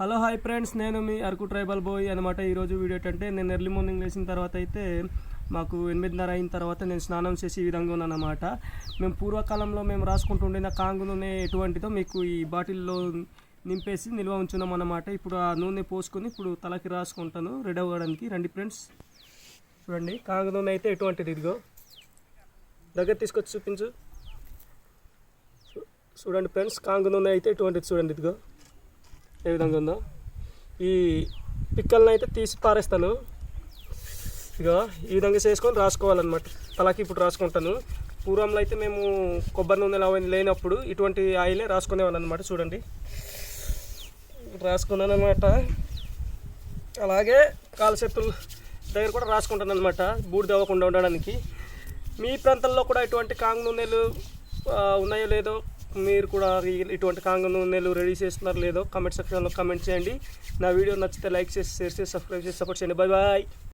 Hello hi friends. నేను మీ Araku tribal bye అనమాట ఈరోజు వీడియో ఏంటంటే నేను ఎర్లీ మార్నింగ్ లేచిన తర్వాత అయితే మాకు ఎనిమిదిన్నర అయిన తర్వాత నేను స్నానం చేసి ఈ విధంగా ఉన్నానమాట మేము పూర్వకాలంలో మేము రాసుకుంటుండిన కాంగు నూనె ఎటువంటిదో మీకు ఈ బాటిల్లో నింపేసి నిల్వ ఉంచున్నాం అన్నమాట. ఇప్పుడు ఆ నూనె పోసుకొని ఇప్పుడు తలకి రాసుకుంటాను. రెడీ అవ్వడానికి రండి ఫ్రెండ్స్. చూడండి కాంగు నూనె అయితే ఎటువంటిది ఇదిగో. దగ్గర తీసుకొచ్చి చూపించు. చూడండి ఫ్రెండ్స్ కాంగు నూనె అయితే ఎటువంటిది చూడండి ఇదిగో. ఏ విధంగా ఉందో. ఈ పిక్కల్ని అయితే తీసి పారేస్తాను. ఇక ఈ విధంగా చేసుకొని రాసుకోవాలన్నమాట. తలకి ఇప్పుడు రాసుకుంటాను. పూర్వంలో అయితే మేము కొబ్బరి నూనెలు అవన్నీ లేనప్పుడు ఇటువంటి ఆయిలే రాసుకునేవాళ్ళం అనమాట చూడండి. రాసుకున్నాను అనమాట అలాగే కాలు దగ్గర కూడా రాసుకుంటాను అనమాట బూడిద అవ్వకుండా ఉండడానికి. మీ ప్రాంతంలో కూడా ఇటువంటి కాంగ నూనెలు ఉన్నాయో లేదో మీరు కూడా ఇటువంటి కాంగ నూనెలు రెడీ చేస్తున్నారో లేదో కామెంట్ సెక్షన్లో కామెంట్ చేయండి. నా వీడియో నచ్చితే లైక్ చేసి షేర్ చేసి సబ్స్క్రైబ్ చేసి సపోర్ట్ చేయండి. Bye bye